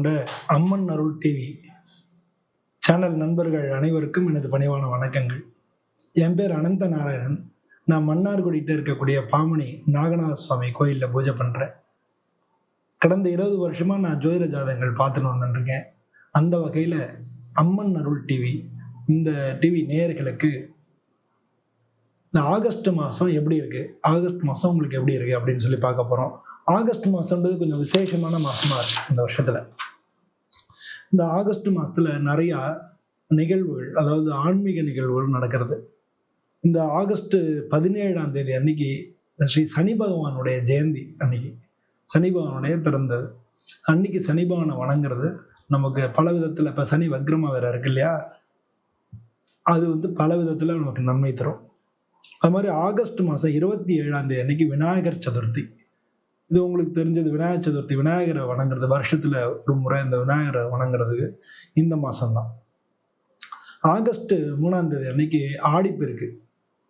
கொண்ட அம்மன் அருள் TV channel நண்பர்கள் அனைவருக்கும் எனது பணிவான வணக்கங்கள். என் பேர் அனந்த நாராயணன். நான் மன்னார்குடிகிட்ட இருக்கக்கூடிய பாமணி நாகநாத சுவாமி கோயிலில் பூஜை பண்ணுறேன் கடந்த இருபது வருஷமாக நான் ஜோதிட ஜாதகங்கள் பார்த்துன்னு வந்துருக்கேன் அந்த வகையில் அம்மன் அருள் டிவி இந்த டிவி நேயர்களுக்கு இந்த ஆகஸ்ட் மாதம் எப்படி இருக்குது ஆகஸ்ட் மாதம் உங்களுக்கு எப்படி இருக்குது அப்படின்னு சொல்லி பார்க்க போகிறோம் ஆகஸ்ட் மாதம்ன்றது கொஞ்சம் விசேஷமான மாதமாக இருக்குது இந்த வருஷத்தில். இந்த ஆகஸ்ட் மாதத்தில் நிறையா நிகழ்வுகள் அதாவது ஆன்மீக நிகழ்வுகள் நடக்கிறது. இந்த ஆகஸ்ட் பதினேழாம் தேதி அன்னைக்கு ஸ்ரீ சனி பகவானுடைய ஜெயந்தி அன்னைக்கு. சனி பகவானுடைய பிறந்தது. அன்னைக்கு சனி பகவானை வணங்குறது. நமக்கு பல விதத்தில் இப்போ சனி வக்ரமா வேற இருக்கு இல்லையா? அது வந்து பல விதத்தில் நமக்கு நன்மை தரும். அது மாதிரி ஆகஸ்ட் மாதம் இருபத்தி ஏழாம் தேதி அன்னைக்கு விநாயகர் சதுர்த்தி. இது உங்களுக்கு தெரிஞ்சது விநாயகர் சதுர்த்தி விநாயகரை வணங்குறது வருஷத்துல ஒரு முறை இந்த விநாயகரை வணங்குறதுக்கு இந்த மாசம்தான். ஆகஸ்ட் மூணாம் தேதி அன்னைக்கு ஆடிப்பெருக்கு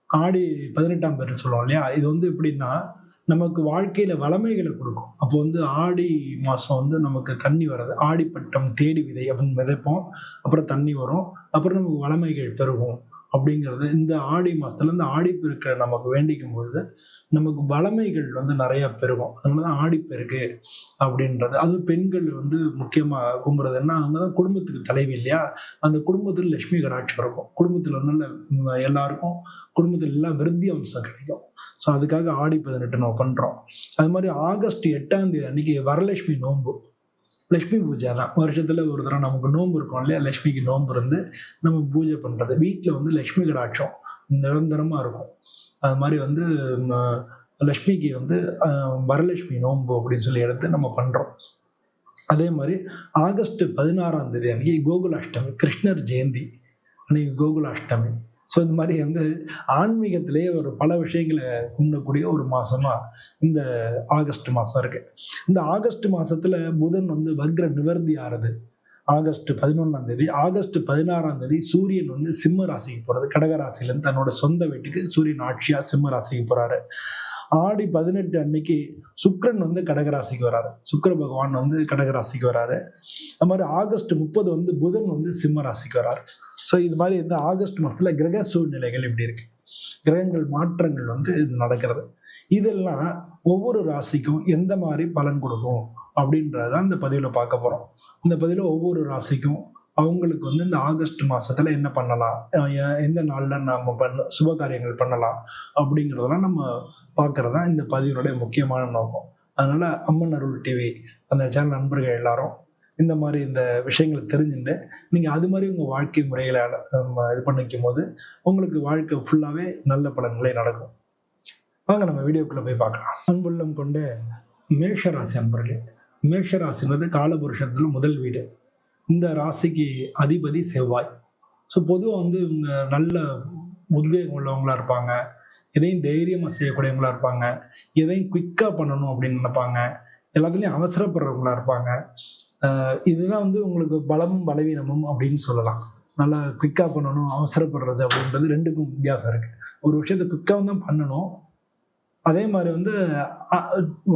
ஆடி பதினெட்டாம் பேர் சொல்லுவோம் இல்லையா? இது வந்து எப்படின்னா நமக்கு வாழ்க்கையில வளமைகளை கொடுக்கும். அப்போ வந்து ஆடி மாசம் வந்து நமக்கு தண்ணி வராது. ஆடிப்பட்டம் தேடி விதை அப்படின்னு விதைப்போம் அப்புறம் தண்ணி வரும். அப்புறம் நமக்கு வளமைகள் பெருகும். அப்படிங்கிறது இந்த ஆடி மாசத்துல இந்த ஆடிப்பெருக்கை நமக்கு வேண்டிக்கும் பொழுது நமக்கு வளமைகள் வந்து நிறைய பெருகும். அதனால தான் ஆடிப்பெருக்கு அப்படின்றது. அது பெண்கள் வந்து முக்கியமாக கும்புறதுன்னா அவங்க தான் குடும்பத்துக்கு தலைவி இல்லையா? அந்த குடும்பத்தில் லட்சுமி கடாட்சி இருக்கும். குடும்பத்தில் நல்ல எல்லாருக்கும் குடும்பத்தில் எல்லாம் விருத்தி அம்சம் கிடைக்கும். ஸோ அதுக்காக ஆடி பதினெட்டு நம்ம பண்ணுறோம் அது மாதிரி ஆகஸ்ட் எட்டாம் தேதி அன்னைக்கு வரலட்சுமி நோன்பு. லட்சுமி பூஜை தான் வருஷத்தில் ஒரு தடவை நமக்கு நோன்பு இருக்கும் இல்லையா? லட்சுமிக்கு நோன்பு இருந்து நம்ம பூஜை பண்ணுறது வீட்டில் வந்து லட்சுமி கடாட்சம் நிரந்தரமாக இருக்கும். அது மாதிரி வந்து லட்சுமிக்கு வந்து வரலட்சுமி நோன்பு அப்படின்னு சொல்லி எடுத்து நம்ம பண்ணுறோம் அதே மாதிரி ஆகஸ்ட் பதினாறாம் தேதி அன்னைக்கு கோகுலாஷ்டமி கிருஷ்ணர் ஜெயந்தி அன்னைக்கு கோகுலாஷ்டமி. ஸோ இந்த மாதிரி வந்து ஆன்மீகத்திலேயே ஒரு பல விஷயங்களை கும்பிடக்கூடிய ஒரு மாதமாக இந்த ஆகஸ்ட் மாதம் இருக்கு. இந்த ஆகஸ்ட் மாதத்தில் புதன் வந்து வக்ர நிவர்த்தி ஆறுது. ஆகஸ்ட் பதினொன்றாம் தேதி ஆகஸ்ட் பதினாறாம் தேதி சூரியன் வந்து சிம்ம ராசிக்கு போகிறது கடகராசிலேருந்து தன்னோட சொந்த வீட்டுக்கு சூரியன் ஆட்சியாக சிம்ம ராசிக்கு போகிறாரு ஆடி பதினெட்டு அன்னைக்கு சுக்கரன் வந்து கடகராசிக்கு வராரு. சுக்கர பகவான் வந்து கடகராசிக்கு வராரு. அது மாதிரி ஆகஸ்ட் முப்பது வந்து புதன் வந்து சிம்ம ராசிக்கு வராரு. ஸோ இது மாதிரி இந்த ஆகஸ்ட் மாதத்தில் கிரக சூழ்நிலைகள் இப்படி இருக்கு. கிரகங்கள் மாற்றங்கள் வந்து இது நடக்கிறது. இதெல்லாம் ஒவ்வொரு ராசிக்கும் எந்த மாதிரி பலன் கொடுக்கும் அப்படின்றத இந்த பதிவில் பார்க்க போகிறோம் இந்த பதிவில் ஒவ்வொரு ராசிக்கும் அவங்களுக்கு வந்து இந்த ஆகஸ்ட் மாதத்தில் என்ன பண்ணலாம்? எந்த நாளில் நம்ம பண்ண சுப காரியங்கள் பண்ணலாம் அப்படிங்கிறதெல்லாம் நம்ம பார்க்கறது தான் இந்த பதிவினுடைய முக்கியமான நோக்கம். அதனால அம்மன் அருள் டிவி அந்த சேனல் நண்பர்கள் எல்லாரும் இந்த மாதிரி இந்த விஷயங்களை தெரிஞ்சுட்டு நீங்கள் அது மாதிரி உங்கள் வாழ்க்கை முறைகளை இது பண்ணிக்கும் போது உங்களுக்கு வாழ்க்கை ஃபுல்லாகவே நல்ல பலன்களே நடக்கும். வாங்க நம்ம வீடியோக்குள்ளே போய் பார்க்கலாம். அன்புள்ளம் கொண்ட மேஷராசி அன்பர்களே மேஷராசின்றது காலபுருஷத்தில் முதல் வீடு. இந்த ராசிக்கு அதிபதி செவ்வாய். ஸோ பொதுவாக வந்து இவங்க நல்ல உத்வேகம் உள்ளவங்களா இருப்பாங்க. எதையும் தைரியமாக செய்யக்கூடியவங்களா இருப்பாங்க. எதையும் குயிக்காக பண்ணணும் அப்படின்னு நினைப்பாங்க. எல்லாத்துலேயும் அவசரப்படுறவங்களா இருப்பாங்க. இதுதான் வந்து உங்களுக்கு பலமும் பலவீனமும் அப்படின்னு சொல்லலாம். நல்லா குயிக்காக பண்ணணும் அவசரப்படுறது அப்படின்றது ரெண்டுக்கும் வித்தியாசம் இருக்கு. ஒரு விஷயத்த குயிக்காக தான் பண்ணணும். அதே மாதிரி வந்து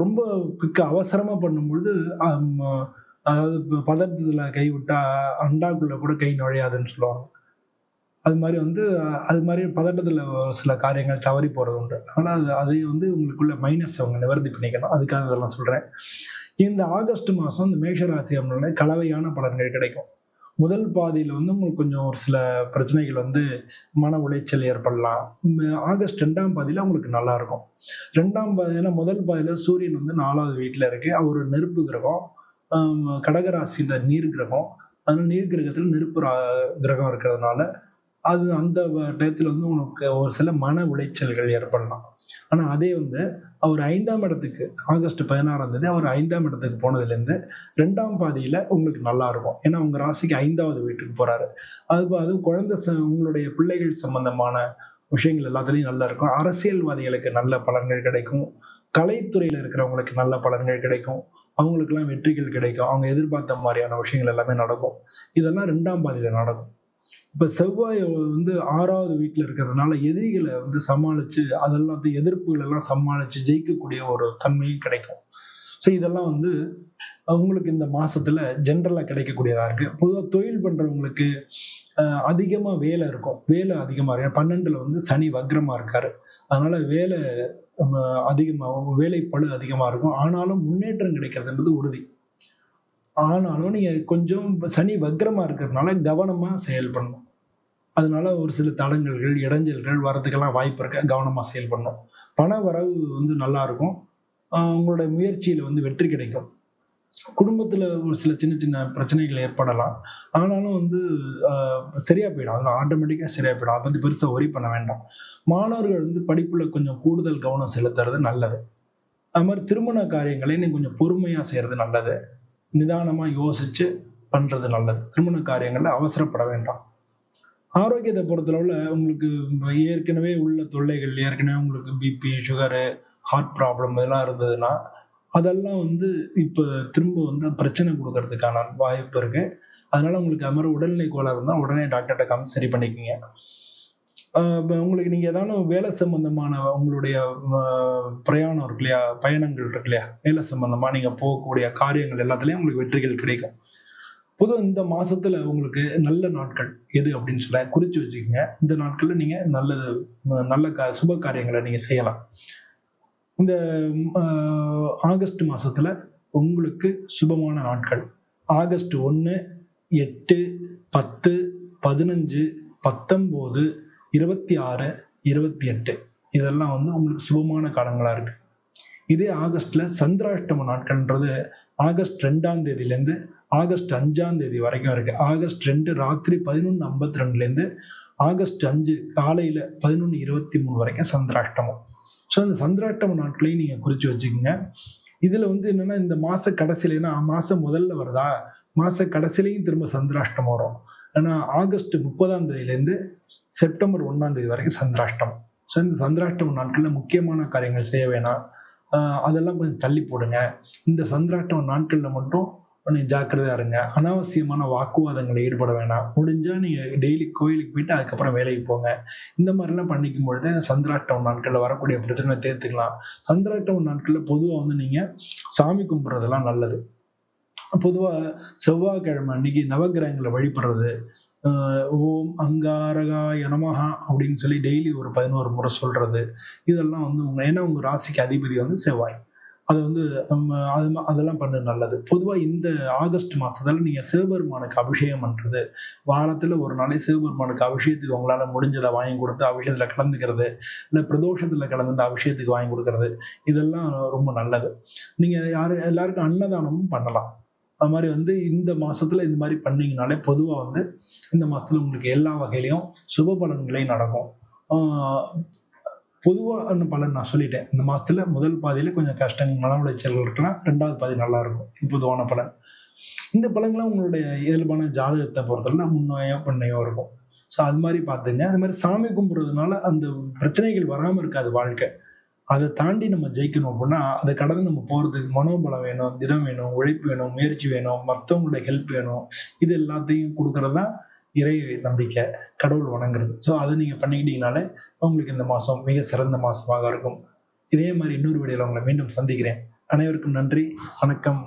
ரொம்ப குயிக்காக அவசரமாக பண்ணும்பொழுது அதாவது பதற்றத்தில் கை விட்டா அண்டாக்குள்ள கூட கை நுழையாதுன்னு சொல்லுவாங்க. அது மாதிரி வந்து அது மாதிரி பதட்டத்தில் சில காரியங்கள் தவறி போகிறது உண்டு. ஆனால் அது அதையும் வந்து உங்களுக்குள்ள மைனஸ் அவங்க நிவர்த்தி பண்ணிக்கணும். அதுக்காக இதெல்லாம் சொல்கிறேன் இந்த ஆகஸ்ட் மாதம் இந்த மேஷராசி அப்படின்னா கலவையான பலன்கள் கிடைக்கும். முதல் பாதியில் வந்து உங்களுக்கு கொஞ்சம் ஒரு சில பிரச்சனைகள் வந்து மன உளைச்சல் ஏற்படலாம். ஆகஸ்ட் ரெண்டாம் பாதியில் உங்களுக்கு நல்லா இருக்கும். ரெண்டாம் பாதியில் முதல் பாதியில் சூரியன் வந்து நாலாவது வீட்டில் இருக்கு. அவர் நெருப்பு கிரகம். கடகராசின்ற நீர் கிரகம். அதனால் நீர் கிரகத்தில் நெருப்பு கிரகம் இருக்கிறதுனால அது அந்த டயத்தில் வந்து உனக்கு ஒரு சில மன உளைச்சல்கள் ஏற்படலாம். ஆனால் அதே வந்து அவர் ஐந்தாம் இடத்துக்கு ஆகஸ்ட் பதினாறாம் தேதி அவர் ஐந்தாம் இடத்துக்கு போனதுலேருந்து ரெண்டாம் பாதியில் உங்களுக்கு நல்லா இருக்கும். ஏன்னா உங்கள் ராசிக்கு ஐந்தாவது வீட்டுக்கு போகிறாரு அது அது குழந்தை உங்களுடைய பிள்ளைகள் சம்பந்தமான விஷயங்கள் எல்லாத்துலேயும் நல்லா இருக்கும். அரசியல்வாதிகளுக்கு நல்ல பலன்கள் கிடைக்கும். கலைத்துறையில் இருக்கிறவங்களுக்கு நல்ல பலன்கள் கிடைக்கும். அவங்களுக்கெல்லாம் வெற்றிகள் கிடைக்கும். அவங்க எதிர்பார்த்த மாதிரியான விஷயங்கள் எல்லாமே நடக்கும். இதெல்லாம் ரெண்டாம் பாதியில் நடக்கும். இப்போ செவ்வாய் வந்து ஆறாவது வீட்டில் இருக்கிறதுனால எதிரிகளை வந்து சமாளித்து அதெல்லாம் எதிர்ப்புகள் எதிர்ப்புகளெல்லாம் சமாளித்து ஜெயிக்கக்கூடிய ஒரு தன்மையும் கிடைக்கும். ஸோ இதெல்லாம் வந்து உங்களுக்கு இந்த மாசத்துல ஜென்ரலாக கிடைக்கக்கூடியதா இருக்கு. பொதுவாக தொழில் பண்றவங்களுக்கு அதிகமாக அதிகமா வேலை இருக்கும். வேலை அதிகமாக இருக்கு. பன்னெண்டுல வந்து சனி வக்ரமா இருக்காரு. அதனால வேலை நம்ம அதிகமாகும் வேலைப்பளு அதிகமாக இருக்கும். ஆனாலும் முன்னேற்றம் கிடைக்கிறதுன்றது உறுதி. ஆனாலும் நீங்கள் கொஞ்சம் சனி வக்ரமா இருக்கிறதுனால கவனமா செயல்படணும் அதனால ஒரு சில தடங்கல்கள் இடைஞ்சல்கள் வரதுக்கெல்லாம் வாய்ப்பு இருக்க. கவனமாக செயல் செயல்படணும் பண வரவு வந்து நல்லா இருக்கும். முயற்சியில் வந்து வெற்றி கிடைக்கும். குடும்பத்தில் ஒரு சில சின்ன சின்ன பிரச்சனைகள் ஏற்படலாம். ஆனாலும் வந்து சரியாக போயிடும். அதெல்லாம் ஆட்டோமேட்டிக்காக சரியாக போயிடும். அதை வந்து பெருசாக ஒரி பண்ண வேண்டாம். மாணவர்கள் வந்து படிப்பில் கொஞ்சம் கூடுதல் கவனம் செலுத்துறது நல்லது. அது மாதிரி திருமண காரியங்களை நீங்கள் கொஞ்சம் பொறுமையாக செய்கிறது நல்லது. நிதானமாக யோசித்து பண்ணுறது நல்லது. திருமண காரியங்களில் அவசரப்பட வேண்டாம். ஆரோக்கியத்தை பொறுத்தளவுல உங்களுக்கு ஏற்கனவே உள்ள தொல்லைகள் ஏற்கனவே உங்களுக்கு பிபி சுகரு ஹார்ட் ப்ராப்ளம் இதெல்லாம் இருந்ததுன்னா அதெல்லாம் வந்து இப்போ திரும்ப வந்து பிரச்சனை கொடுக்கறதுக்கான வாய்ப்பு இருக்குது அதனால உங்களுக்கு அது மாதிரி உடல்நிலை கோளாக இருந்தால் உடனே டாக்டர்கிட்ட காமி சரி பண்ணிக்கோங்க. உங்களுக்கு நீங்க ஏதாவது வேலை சம்பந்தமான உங்களுடைய பிரயாணம் இருக்கு இல்லையா? பயணங்கள் இருக்கு இல்லையா? வேலை சம்பந்தமா நீங்க போகக்கூடிய காரியங்கள் எல்லாத்துலயும் உங்களுக்கு வெற்றிகள் கிடைக்கும். பொதுவாக இந்த மாசத்துல உங்களுக்கு நல்ல நாட்கள் எது அப்படின்னு சொல்ல குறிச்சு வச்சுக்கோங்க. இந்த நாட்கள்ல நீங்க நல்லது நல்ல கா சுப காரியங்களை நீங்க செய்யலாம். இந்த ஆகஸ்ட் மாசத்துல உங்களுக்கு சுபமான நாட்கள். ஆகஸ்ட் ஒன்று எட்டு பத்து பதினஞ்சு பத்தொம்போது இருபத்தி ஆறு இருபத்தி எட்டு. இதெல்லாம் வந்து உங்களுக்கு சுபமான காலங்களாக இருக்கு. இதே ஆகஸ்ட்ல சந்திராஷ்டம நாட்கள்ன்றது ஆகஸ்ட் ரெண்டாம் தேதியிலேருந்து ஆகஸ்ட் அஞ்சாம் தேதி வரைக்கும் இருக்கு. ஆகஸ்ட் ரெண்டு ராத்திரி பதினொன்று ஐம்பத்தி ரெண்டுலேருந்து ஆகஸ்ட் அஞ்சு காலையில் பதினொன்று இருபத்தி மூணு வரைக்கும் சந்திராஷ்டமம். ஸோ அந்த சந்திராஷ்டம நாட்களையும் நீங்கள் குறித்து வச்சுக்கோங்க. இதில் வந்து என்னென்னா இந்த மாத கடைசியிலனா மாதம் முதல்ல வருதா? மாத கடைசிலையும் திரும்ப சந்திராஷ்டம் வரும். ஏன்னா ஆகஸ்ட் முப்பதாம் தேதியிலேருந்து செப்டம்பர் ஒன்றாம் தேதி வரைக்கும் சந்திராஷ்டம் ஸோ இந்த சந்திராஷ்டம நாட்களில் முக்கியமான காரியங்கள் செய்ய வேணாம். அதெல்லாம் கொஞ்சம் தள்ளி போடுங்க. இந்த சந்திராஷ்டம நாட்களில் மட்டும் கொஞ்சம் ஜாக்கிரதையா இருங்க. அனாவசியமான வாக்குவாதங்களில் ஈடுபட வேணாம். முடிஞ்சால் நீங்கள் டெய்லி கோயிலுக்கு போயிட்டு அதுக்கப்புறம் வேலைக்கு போங்க. இந்த மாதிரிலாம் பண்ணிக்கும் பொழுது சந்திராட்டம் நாட்களில் வரக்கூடிய பிரச்சனை தேர்த்துக்கலாம். சந்திராட்டம் நாட்களில் பொதுவாக வந்து நீங்கள் சாமி கும்பிட்றதெல்லாம் நல்லது. பொதுவாக செவ்வாய்க்கிழமை அன்னைக்கு நவக்கிரகங்களை வழிபடுறது ஓம் அங்காரகா யனமஹா அப்படின்னு சொல்லி டெய்லி ஒரு பதினோரு முறை சொல்றது. இதெல்லாம் வந்து உங்க ஏன்னா உங்க ராசிக்கு அதிபதி வந்து செவ்வாய். அது வந்து நம்ம அது அதெல்லாம் பண்ணது நல்லது. பொதுவாக இந்த ஆகஸ்ட் மாதத்தில் நீங்கள் சிவபெருமானுக்கு அபிஷேகம் பண்ணுறது வாரத்தில் ஒரு நாளை சிவபெருமானுக்கு அபிஷேகத்துக்கு உங்களால் முடிஞ்சதை வாங்கி கொடுத்து அபிஷேகத்தில் கலந்துக்கிறது இல்லை பிரதோஷத்தில் கலந்துட்டு அபிஷேகத்துக்கு வாங்கி கொடுக்கறது இதெல்லாம் ரொம்ப நல்லது. நீங்கள் யார் எல்லாருக்கும் அன்னதானமும் பண்ணலாம். அது மாதிரி வந்து இந்த மாசத்துல இந்த மாதிரி பண்ணீங்கனாலே பொதுவா வந்து இந்த மாசத்துல உங்களுக்கு எல்லா வகையிலையும் சுப பலன்களையும் நடக்கும். பொதுவாக பலன் நான் சொல்லிட்டேன். இந்த மாசத்துல முதல் பாதியில கொஞ்சம் கஷ்டங்கள் மன உளைச்சல்கள் இருக்கலாம் ரெண்டாவது பாதி நல்லா இருக்கும். பொதுவான பலன். இந்த பலன்கள்லாம் உங்களுடைய இயல்பான ஜாதகத்தை பொறுத்தவரை முன்னையோ பின்னையோ இருக்கும். ஸோ அது மாதிரி பார்த்துங்க. அது மாதிரி சாமி கும்பிட்றதுனால அந்த பிரச்சனைகள் வராமல் இருக்காது வாழ்க்கை. அதை தாண்டி நம்ம ஜெயிக்கணும் அப்படின்னா அதை கடந்து நம்ம போகிறதுக்கு மனோபலம் வேணும் திடம் வேணும் உழைப்பு வேணும் முயற்சி வேணும் மற்றவங்களோட ஹெல்ப் வேணும் இது எல்லாத்தையும் கொடுக்கறது தான் இறை நம்பிக்கை கடவுள் வணங்குறது. ஸோ அதை நீங்கள் பண்ணிக்கிட்டீங்கனாலே உங்களுக்கு இந்த மாதம் மிக சிறந்த மாதமாக இருக்கும். இதே மாதிரி இன்னொரு வீடியோவில் உங்களை மீண்டும் சந்திக்கிறேன். அனைவருக்கும் நன்றி வணக்கம்.